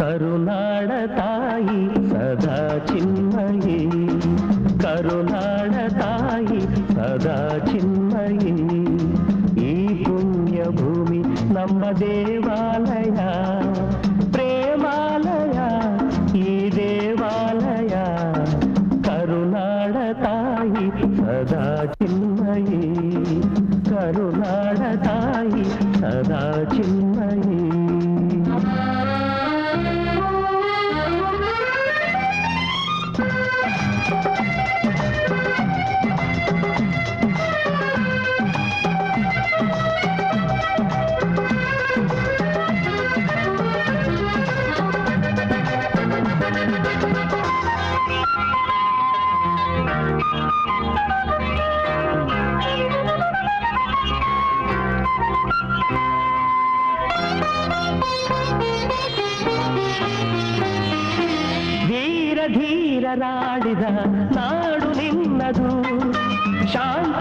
కరుణాడ తాయి సదా చిన్మయి కరుణాడ తాయి సదా చిన్మయి దేవాలయ ప్రేమాలయ ఈ దేవాలయ కరుణాడ తాయి సదా చిన్మయి కరుణాడ తాయి సదా చిన్మయి. ಧೀರರಾಡಿದ ನಾಡು ನಿನ್ನದು. ಶಾಂತಿ